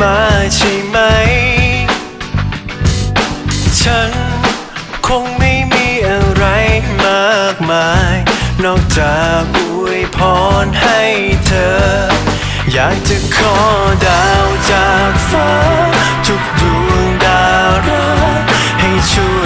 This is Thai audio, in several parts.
มาใช่ไหม ฉันคงไม่มีอะไรมากมาย นอกจากอวยพรให้เธอ อยากจะขอดาวจากฟ้า ทุกดวงดาวรักให้ช่วย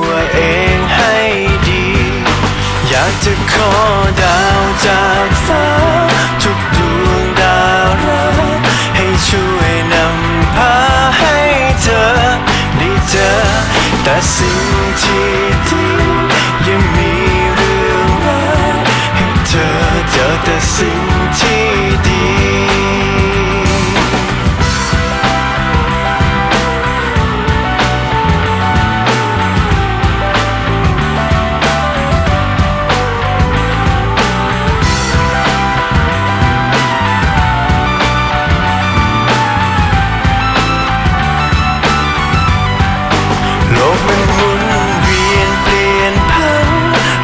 วากจะขอดาวจากฟ้า ทุกดวงดาวรักให้ช่วยนำพาให้เธอได้เจอ แต่สิ่งที่ดียังมีเรื่องราให้เธอเจอแต่สิ่ง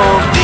home.